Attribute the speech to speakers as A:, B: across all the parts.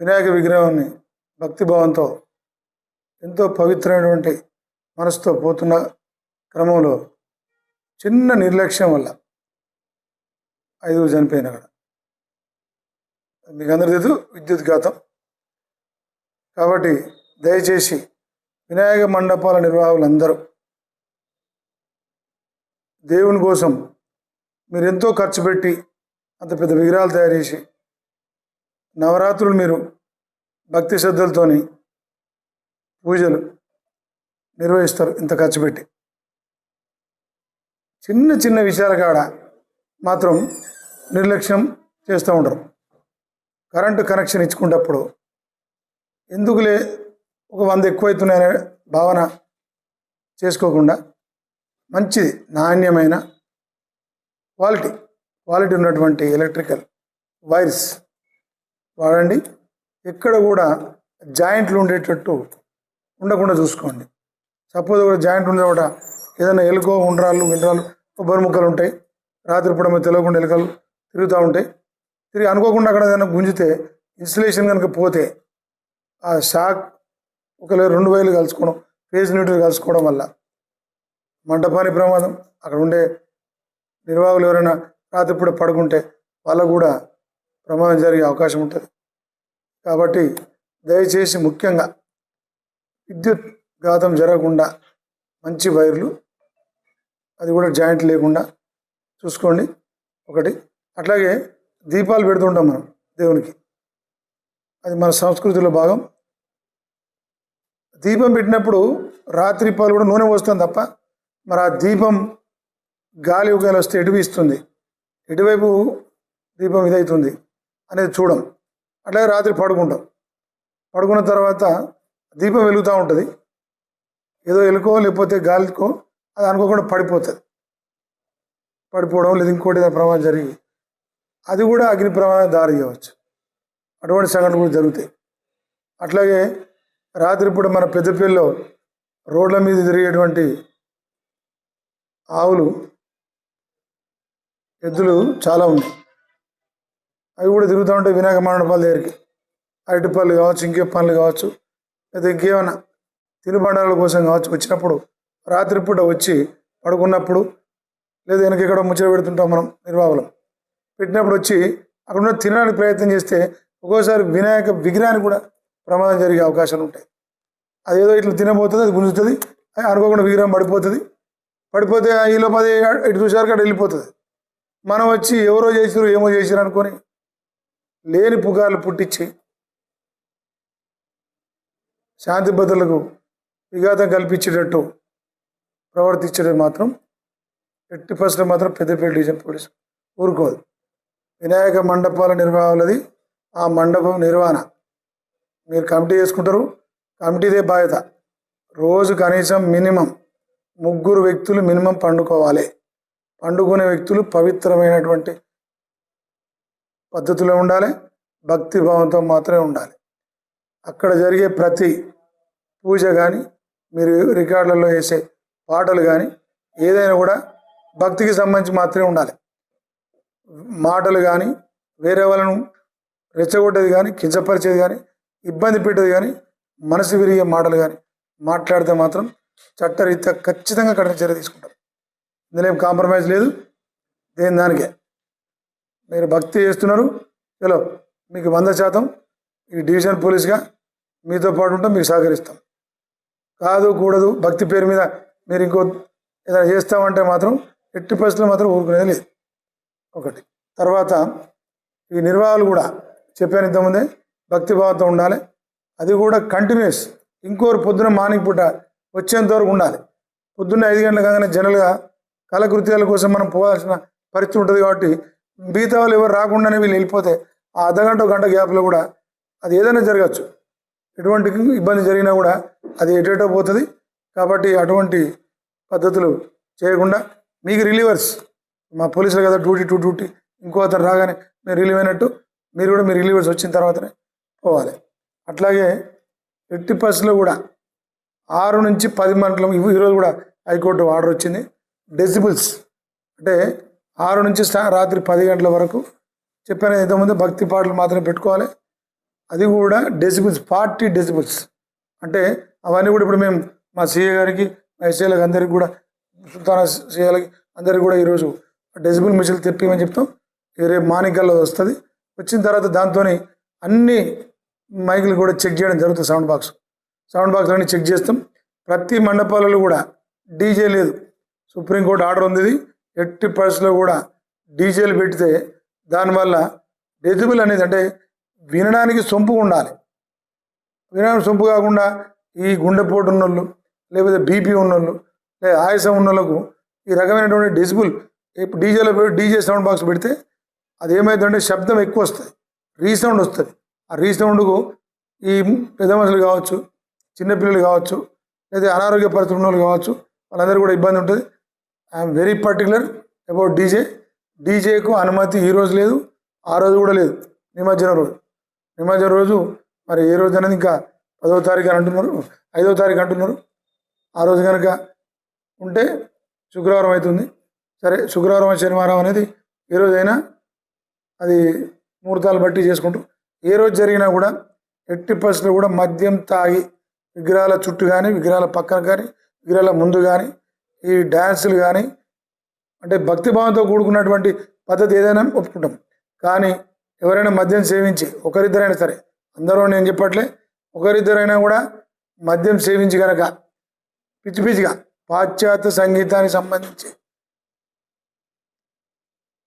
A: వినాయక విగ్రహాన్ని భక్తిభావంతో ఎంతో పవిత్రమైనటువంటి మనసుతో పోతున్న క్రమంలో చిన్న నిర్లక్ష్యం వల్ల ఐదుగురు చనిపోయిన అక్కడ. మీకు అందరి తెలుసు విద్యుత్ ఘాతం. కాబట్టి దయచేసి వినాయక మండపాల నిర్వాహకులందరూ దేవుని కోసం మీరు ఎంతో ఖర్చు పెట్టి అంత పెద్ద విగ్రహాలు తయారు చేసి నవరాత్రులు మీరు భక్తి శ్రద్ధలతోని పూజలు నిర్వహిస్తారు ఇంత ఖర్చు పెట్టి. చిన్న చిన్న విషయాల కాడ మాత్రం నిర్లక్ష్యం చేస్తూ ఉండరు. కరెంటు కనెక్షన్ ఇచ్చుకున్నప్పుడు ఎందుకులే ఒక వంద ఎక్కువైతున్నాయనే భావన చేసుకోకుండా మంచిది నాణ్యమైన క్వాలిటీ క్వాలిటీ ఉన్నటువంటి ఎలక్ట్రికల్ వైర్స్ వాడండి. ఎక్కడ కూడా జాయింట్లు ఉండేటట్టు ఉండకుండా చూసుకోండి. సపోజ్ ఒక జాయింట్ ఉండే కూడా ఏదైనా ఎలుకో ఉండ్రాళ్ళు విండ్రాలు కొబ్బరి ముక్కలు ఉంటాయి. రాత్రిపూట మీద తెలియకుండా ఎలుకలు తిరుగుతూ ఉంటాయి. తిరిగి అనుకోకుండా అక్కడ ఏదైనా గుంజితే ఇన్సులేషన్ కనుక పోతే ఆ షాక్ ఒకవేళ రెండు వేలు కలుసుకోవడం ఫేజ్ న్యూట్రల్ కలుసుకోవడం వల్ల మంటపాని ప్రమాదం. అక్కడ ఉండే నిర్వాహకులు ఎవరైనా రాత్రిపూట పడుకుంటే వాళ్ళకు కూడా ప్రమాదం జరిగే అవకాశం ఉంటుంది. కాబట్టి దయచేసి ముఖ్యంగా విద్యుత్ ఘాతం జరగకుండా మంచి వైర్లు అది కూడా జాయింట్ లేకుండా చూసుకోండి. ఒకటి అట్లాగే దీపాలు పెడుతుంటాం మనం దేవునికి. అది మన సంస్కృతిలో భాగం. దీపం పెట్టినప్పుడు రాత్రి పాలు కూడా నూనె పోస్తుంది తప్ప మరి ఆ దీపం గాలి ఒకవేళ వస్తే ఎటువి ఇస్తుంది ఎటువైపు దీపం ఇదవుతుంది అనేది చూడం. అట్లాగే రాత్రి పడుకుంటాం. పడుకున్న తర్వాత దీపం వెలుగుతూ ఉంటుంది. ఏదో ఎలుకో లేకపోతే గాలికో అది అనుకోకుండా పడిపోతుంది. పడిపోవడం లేదు ఇంకోటి ఏదైనా ప్రమాదం జరిగి అది కూడా అగ్ని ప్రమాదం దారి చేయవచ్చు అటువంటి సంఘటనలు కూడా జరుగుతాయి. అట్లాగే రాత్రిపూట మన పెద్దపల్లిలో రోడ్ల మీద తిరిగేటువంటి ఆవులు ఎద్దులు చాలా ఉన్నాయి. అవి కూడా తిరుగుతూ ఉంటాయి వినాయక మండపాల దగ్గరికి. అరటి పళ్ళు కావచ్చు ఇంకే పనులు కావచ్చు లేదా ఇంకేమైనా తినుబండారాల కోసం కావచ్చు. వచ్చినప్పుడు రాత్రిపూట వచ్చి పడుకున్నప్పుడు లేదా వెనక ఇక్కడ ముచ్చట పెడుతుంటాం మనం నిర్వాహకులం. పెట్టినప్పుడు వచ్చి అక్కడ ఉన్న తినడానికి ప్రయత్నం చేస్తే ఒక్కోసారి వినాయక విగ్రహానికి కూడా ప్రమాదం జరిగే అవకాశాలు ఉంటాయి. అదేదో ఇట్లా తినబోతుంది అది గుంజుతుంది అది అనుకోకుండా విగ్రహం పడిపోతుంది. పడిపోతే ఈ లోపల ఇటు చూసారు అక్కడ వెళ్ళిపోతుంది. మనం వచ్చి ఎవరో చేసారు ఏమో చేసారు అనుకొని లేని పుగార్లు పుట్టించి శాంతి భద్రలకు విఘాతం కల్పించేటట్టు ప్రవర్తించడం మాత్రం ఎట్టి ఫస్ట్ మాత్రం పెద్దపల్లి డివిజన్ పోలీసు ఊరుకోదు. వినాయక మండపాల నిర్వహణది ఆ మండపం నిర్వహణ. మీరు కమిటీ చేసుకుంటారు కమిటీదే బాధ్యత. రోజు కనీసం మినిమం ముగ్గురు వ్యక్తులు మినిమం పండుకోవాలి. పండుకునే వ్యక్తులు పవిత్రమైనటువంటి పద్ధతిలో ఉండాలి భక్తి భావంతో మాత్రమే ఉండాలి. అక్కడ జరిగే ప్రతి పూజ కానీ మీరు రికార్డులలో వేసే పాటలు కానీ ఏదైనా కూడా భక్తికి సంబంధించి మాత్రమే ఉండాలి. మాటలు కానీ వేరే వాళ్ళను రెచ్చగొట్టేది కానీ కించపరిచేది కానీ ఇబ్బంది పెట్టేది కానీ మనసు విరిగే మాటలు కానీ మాట్లాడితే మాత్రం చట్టరీత్యా ఖచ్చితంగా కఠిన చర్య తీసుకుంటారు ఇందులో ఏం కాంప్రమైజ్ లేదు. దేని దానికే. మీరు భక్తి చేస్తున్నారు. చలో మీకు వంద శాతం ఈ డివిజన్ పోలీస్గా మీతో పాటు ఉంటాం మీకు సహకరిస్తాం. కాదు కూడదు భక్తి పేరు మీద మీరు ఇంకో ఏదైనా చేస్తామంటే మాత్రం ఎట్టి పరిస్థితులు మాత్రం ఊరుకునేది లేదు. ఒకటి. తర్వాత ఈ నిర్వాహాలు కూడా చెప్పాను ఇంతకుముందే భక్తిభావంతో ఉండాలి. అది కూడా కంటిన్యూస్ ఇంకోరు పొద్దున మార్నింగ్ పూట వచ్చేంత వరకు ఉండాలి. పొద్దున్న ఐదు గంటల కాగానే జనరల్గా కళకృత్యాల కోసం మనం పోవాల్సిన పరిస్థితి ఉంటుంది కాబట్టి మిగతా వాళ్ళు ఎవరు రాకుండానే వీళ్ళు వెళ్ళిపోతే ఆ అర్ధగంట గంట గ్యాప్లో కూడా అది ఏదైనా జరగచ్చు. ఎటువంటి ఇబ్బంది జరిగినా కూడా అది ఎటేటో పోతుంది. కాబట్టి అటువంటి పద్ధతులు చేయకుండా మీకు రిలీవర్స్ మా పోలీసులు కదా డ్యూటీ టు డ్యూటీ ఇంకో అతను రాగానే మీరు రిలీవ్ అయినట్టు మీరు కూడా మీ రిలీవర్స్ వచ్చిన తర్వాతనే పోవాలి. అట్లాగే ఎట్టి బస్సులో కూడా ఆరు నుంచి పది మంటలు ఈరోజు కూడా హైకోర్టు ఆర్డర్ వచ్చింది. డెసిబుల్స్ అంటే ఆరు నుంచి రాత్రి పది గంటల వరకు చెప్పాను ఇంతకుముందు భక్తి పాటలు మాత్రమే పెట్టుకోవాలి. అది కూడా డెసిబుల్స్ ఫార్టీ డెసిబుల్స్ అంటే అవన్నీ కూడా ఇప్పుడు మేము మా సీఏ గారికి మా ఎస్ఏలకు అందరికి కూడా సుల్తానా సీఏలకి అందరికి కూడా ఈరోజు డెసిబుల్ మిషన్లు తెప్పిమని చెప్తాం. రేపు మానికల్లో వస్తుంది. వచ్చిన తర్వాత దాంతో అన్ని మైకులు కూడా చెక్ చేయడం జరుగుతుంది సౌండ్ బాక్స్. సౌండ్ బాక్స్ అన్ని చెక్ చేస్తాం. ప్రతి మండపాలలో కూడా డీజే లేదు. సుప్రీంకోర్టు ఆర్డర్ ఉంది ఇది. ఎట్టి పరిస్థితుల్లో కూడా డీజేలు పెడితే దానివల్ల డెసిబుల్ అనేది అంటే వినడానికి సొంపు ఉండాలి. వినడానికి సొంపు కాకుండా ఈ గుండెపోటు ఉన్నోళ్ళు లేకపోతే బీపీ ఉన్నోళ్ళు లేదా ఆయాసం ఉన్నోళ్ళకు ఈ రకమైనటువంటి డెసిబుల్ ఇప్పుడు డీజేలో డీజే సౌండ్ బాక్స్ పెడితే అది ఏమవుతుందంటే శబ్దం ఎక్కువ వస్తుంది. రీసౌండ్ వస్తుంది. ఆ రీసౌండ్కు ఈ పెద్ద మనుషులు కావచ్చు చిన్నపిల్లలు కావచ్చు లేదా అనారోగ్య పరిస్థితులు ఉన్న వాళ్ళు కావచ్చు వాళ్ళందరూ కూడా ఇబ్బంది ఉంటుంది. I'm very particular about DJ డీజేకు అనుమతి ఈ రోజు లేదు ఆ రోజు కూడా లేదు. నిమజ్జనం రోజు. నిమజ్జనం రోజు మరి ఏ రోజు అనేది ఇంకా పదవ తారీఖు అని అంటున్నారు ఐదో తారీఖు అంటున్నారు. ఆ రోజు కనుక ఉంటే శుక్రవారం అవుతుంది. సరే శుక్రవారం శనివారం అనేది ఏ రోజైనా అది ముహూర్తాలు బట్టి చేసుకుంటూ. ఏ రోజు జరిగినా కూడా ఎట్టి పరిస్థితులు కూడా మద్యం తాగి విగ్రహాల చుట్టూ కానీ విగ్రహాల పక్కన కానీ విగ్రహాల ముందు కానీ ఈ డ్యాన్సులు కానీ అంటే భక్తిభావంతో కూడుకున్నటువంటి పద్ధతి ఏదైనా ఒప్పుకుంటాం. కానీ ఎవరైనా మద్యం సేవించి ఒకరిద్దరైనా సరే అందరూ నేను చెప్పట్లే ఒకరిద్దరైనా కూడా మద్యం సేవించి కనుక పిచ్చి పిచ్చిగా పాశ్చాత్య సంగీతానికి సంబంధించి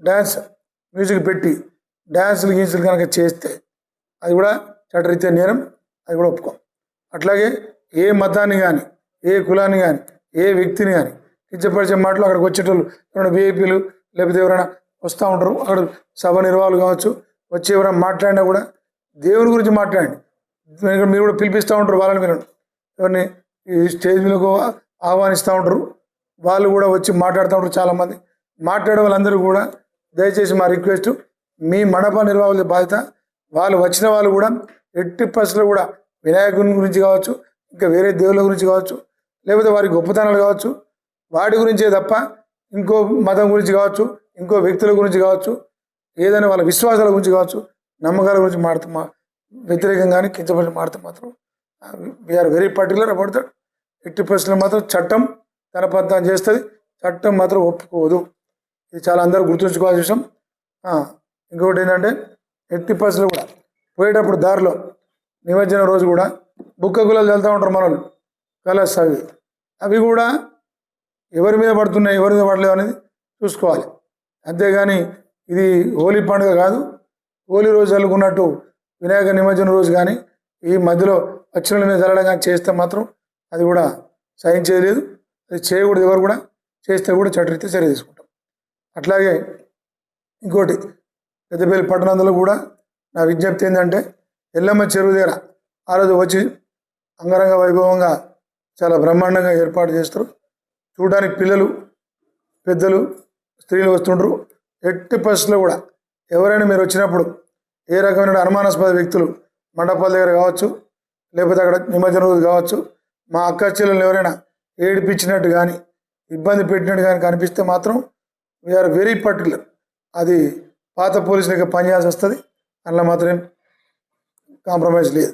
A: డ్యాన్స్ మ్యూజిక్ పెట్టి డ్యాన్సులు గీన్సులు కనుక చేస్తే అది కూడా చట్టరీత్యా నేరం అది కూడా ఒప్పుకోం. అట్లాగే ఏ మతాన్ని కానీ ఏ కులాన్ని కానీ ఏ వ్యక్తిని కానీ కించపరిచే మాటలు అక్కడికి వచ్చేటోళ్ళు ఎవరైనా లేకపోతే ఎవరైనా వస్తూ ఉంటారు. అక్కడ సభ నిర్వాహకులు కావచ్చు వచ్చి ఎవరైనా మాట్లాడినా కూడా దేవుని గురించి మాట్లాడండి. మీరు- మీరు కూడా పిలిపిస్తూ ఉంటారు వాళ్ళని మీరు ఎవరిని ఈ స్టేజ్ మీదకు ఆహ్వానిస్తూ ఉంటారు. వాళ్ళు కూడా వచ్చి మాట్లాడుతూ ఉంటారు చాలామంది. మాట్లాడే వాళ్ళందరూ కూడా దయచేసి మా రిక్వెస్ట్ మీ మండప నిర్వాహకుల బాధ్యత వాళ్ళు వచ్చిన వాళ్ళు కూడా ఎట్టి పరిస్థితుల్లో కూడా వినాయకుని గురించి కావచ్చు ఇంకా వేరే దేవుళ్ళ గురించి కావచ్చు లేకపోతే వారి గొప్పతనాలు కావచ్చు వాటి గురించే తప్ప ఇంకో మతం గురించి కావచ్చు ఇంకో వ్యక్తుల గురించి కావచ్చు ఏదైనా వాళ్ళ విశ్వాసాల గురించి కావచ్చు నమ్మకాల గురించి మాడుతూ మా వ్యతిరేకంగా కానీ కించపడి మాడితే మాత్రం we're very particular about that ఎట్టి పరిస్థితులు మాత్రం చట్టం తన పద్ధతి చేస్తుంది చట్టం మాత్రం ఒప్పుకోదు. ఇది చాలా అందరూ గుర్తుంచుకోవాల్సిన విషయం. ఇంకొకటి ఏంటంటే ఎట్టి పరిస్థితులు కూడా పోయేటప్పుడు దారిలో నిమజ్జనం రోజు కూడా బుక్క గులాలు వెళ్తూ ఉంటారు మనోళ్ళు. కలర్స్ అవి అవి కూడా ఎవరి మీద పడుతున్నాయి ఎవరి మీద పడలేవు అనేది చూసుకోవాలి. అంతేగాని ఇది హోలీ పండుగ కాదు. హోలీ రోజు చల్లుకున్నట్టు వినాయక నిమజ్జనం రోజు కానీ ఈ మధ్యలో పక్షుల మీద చల్లడం కానీ చేస్తే మాత్రం అది కూడా సహించేది లేదు. అది చేయకూడదు ఎవరు కూడా. చేస్తే కూడా చట్టరీత్యా చర్య తీసుకుంటాం. అట్లాగే ఇంకోటి పెద్దపల్లి పట్టణంలో కూడా నా విజ్ఞప్తి ఏంటంటే ఎల్లమ్మ చెరువు దగ్గర ఆ రోజు వచ్చి అంగరంగ వైభవంగా చాలా బ్రహ్మాండంగా ఏర్పాటు చేస్తారు. చూడడానికి పిల్లలు పెద్దలు స్త్రీలు వస్తుండ్రు. ఎట్టి పరిస్థితుల్లో కూడా ఎవరైనా మీరు వచ్చినప్పుడు ఏ రకమైన అనుమానాస్పద వ్యక్తులు మండపాల దగ్గర కావచ్చు లేకపోతే అక్కడ నిమజ్జనం రోజు కావచ్చు మా అక్క చెల్లెలు ఎవరైనా ఏడిపించినట్టు కానీ ఇబ్బంది పెట్టినట్టు కానీ కనిపిస్తే మాత్రం వీఆర్ వెరీ పర్టికులర్ అది పాత పోలీసులకి పనిచేయాల్సి వస్తుంది. అందులో మాత్రం కాంప్రమైజ్ లేదు.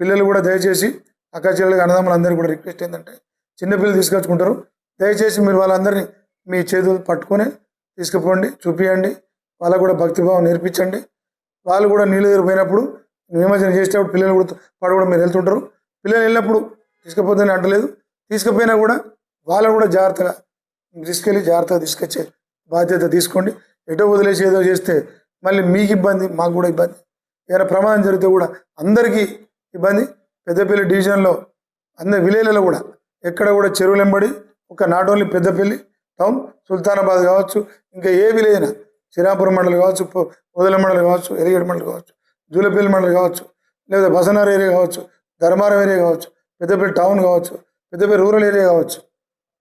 A: పిల్లలు కూడా దయచేసి అక్క చెల్లెలకి అన్నదమ్ములందరికీ కూడా రిక్వెస్ట్ ఏంటంటే చిన్నపిల్లలు తీసుకొచ్చుకుంటారు. దయచేసి మీరు వాళ్ళందరినీ మీ చేతులు పట్టుకొని తీసుకుపోండి చూపియండి. వాళ్ళకు కూడా భక్తిభావం నేర్పించండి. వాళ్ళు కూడా నీళ్ళు దగ్గర పోయినప్పుడు నిమజ్జనం చేసేటప్పుడు పిల్లలు కూడా పాటు కూడా మీరు వెళ్తుంటారు. పిల్లలు వెళ్ళినప్పుడు తీసుకుపోతుందని అంటలేదు. తీసుకుపోయినా కూడా వాళ్ళు కూడా జాగ్రత్తగా తీసుకెళ్ళి జాగ్రత్తగా తీసుకొచ్చే బాధ్యత తీసుకోండి. ఎటో వదిలేసి ఏదో చేస్తే మళ్ళీ మీకు ఇబ్బంది మాకు కూడా ఇబ్బంది. ఏదైనా ప్రమాదం జరిగితే కూడా అందరికీ ఇబ్బంది. పెద్దపల్లి డివిజన్లో అన్ని విలేజ్లలో కూడా ఎక్కడ కూడా చెరువులెంబడి ఒక not only Peddapalli town Sultanabad కావచ్చు ఇంకా ఏ విలేజ్ అయినా శ్రీరాపురం మండలి కావచ్చు పొదల మండలి కావచ్చు ఎలిగేడు మండలి కావచ్చు జూలపల్లి మండలి కావచ్చు లేదా బసనార్ ఏరియా కావచ్చు ధర్మారం ఏరియా కావచ్చు పెద్దపల్లి టౌన్ కావచ్చు పెద్దపల్లి రూరల్ ఏరియా కావచ్చు.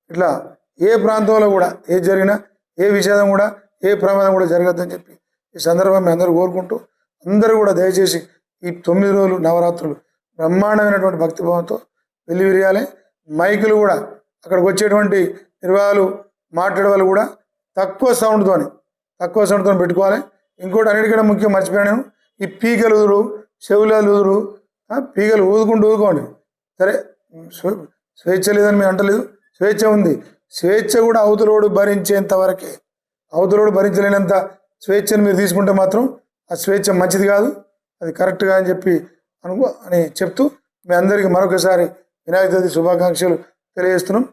A: ఇట్లా ఏ ప్రాంతంలో కూడా ఏ జరిగినా ఏ విషాదం కూడా ఏ ప్రమాదం కూడా జరగద్దని చెప్పి ఈ సందర్భం మీ అందరూ కోరుకుంటూ అందరూ కూడా దయచేసి ఈ తొమ్మిది రోజులు నవరాత్రులు బ్రహ్మాండమైనటువంటి భక్తిభావంతో వెల్లివిరియాలి. మైకులు కూడా అక్కడికి వచ్చేటువంటి నిర్వాహాలు మాట్లాడే వాళ్ళు కూడా తక్కువ సౌండ్తోని తక్కువ సౌండ్తో పెట్టుకోవాలి. ఇంకోటి అన్నిటికంటే ముఖ్యం మర్చిపోయాను ఈ పీకలు చెవులాలు ఊదురు పీకలు ఊదుకుంటూ ఊదుకోండి. సరే స్వేచ్ఛ లేదని మేము అంటలేదు. స్వేచ్ఛ ఉంది. స్వేచ్ఛ కూడా అవతలోడు భరించేంత వరకే. అవతలోడు భరించలేనంత స్వేచ్ఛను మీరు తీసుకుంటే మాత్రం ఆ స్వేచ్ఛ మంచిది కాదు. అది కరెక్ట్గా అని చెప్పి అనుకో అని చెప్తూ మీ అందరికీ మరొకసారి వినాయక చవితి శుభాకాంక్షలు తెలియజేస్తున్నాం.